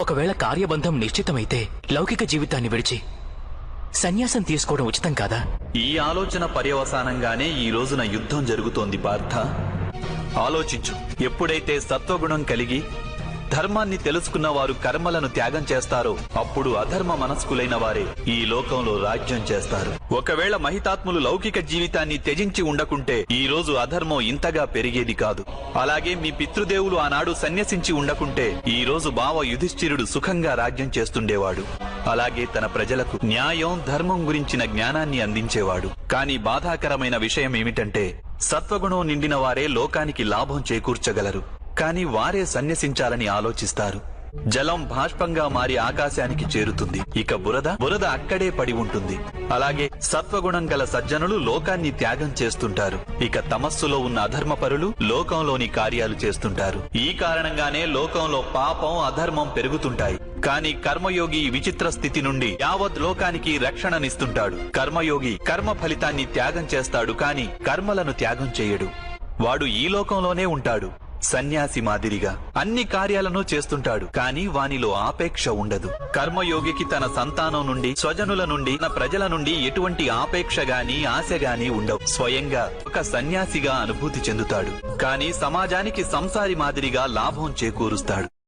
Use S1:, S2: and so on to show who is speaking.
S1: ఒకవేళ కార్యబంధం నిశ్చితమైతే లౌకిక జీవితాన్ని విడిచి సన్యాసం తీసుకోవడం ఉచితం కాదా?
S2: ఈ ఆలోచన పర్యవసానంగానే ఈ రోజున యుద్ధం జరుగుతోంది పార్థ. ఆలోచించు. ఎప్పుడైతే సత్వగుణం కలిగి ధర్మాన్ని తెలుసుకున్న వారు కర్మలను త్యాగం చేస్తారో. అప్పుడు అధర్మ మనస్కులైన వారే ఈ లోకంలో రాజ్యం చేస్తారు. ఒకవేళ మహితాత్ములు లౌకిక జీవితాన్ని త్యజించి ఉండకుంటే ఈ రోజు అధర్మం ఇంతగా పెరిగేది కాదు. అలాగే మీ పితృదేవులు ఆనాడు సన్యసించి ఉండకుంటే ఈ రోజు బావ యుధిష్ఠిరుడు సుఖంగా రాజ్యం చేస్తుండేవాడు. అలాగే తన ప్రజలకు న్యాయం ధర్మం గురించిన జ్ఞానాన్ని అందించేవాడు. కానీ బాధాకరమైన విషయం ఏమిటంటే సత్వగుణం నిండిన వారే లోకానికి లాభం చేకూర్చగలరు. కానీ వారే సన్యసించాలని ఆలోచిస్తారు. జలం బాష్పంగా మారి ఆకాశానికి చేరుతుంది. ఇక బురద బురద అక్కడే పడి ఉంటుంది. అలాగే సత్వగుణం గల సజ్జనులు లోకాన్ని త్యాగం చేస్తుంటారు. ఇక తమస్సులో ఉన్న అధర్మపరులు లోకంలోని కార్యాలు చేస్తుంటారు. ఈ కారణంగానే లోకంలో పాపం అధర్మం పెరుగుతుంటాయి. కానీ కర్మయోగి విచిత్ర స్థితి నుండి యావత్ లోకానికి రక్షణనిస్తుంటాడు. కర్మయోగి కర్మ ఫలితాన్ని త్యాగం చేస్తాడు కాని కర్మలను త్యాగం చేయడు. వాడు ఈ లోకంలోనే ఉంటాడు. సన్యాసి మాదిరిగా. అన్ని కార్యాలను చేస్తుంటాడు కాని వానిలో ఆపేక్ష ఉండదు. కర్మయోగికి తన సంతానం నుండి స్వజనుల నుండి తన ప్రజల నుండి ఎటువంటి ఆపేక్ష గాని ఆశ గాని ఉండవు. స్వయంగా ఒక సన్యాసిగా అనుభూతి చెందుతాడు. కాని సమాజానికి సంసారి మాదిరిగా లాభం చేకూరుస్తాడు.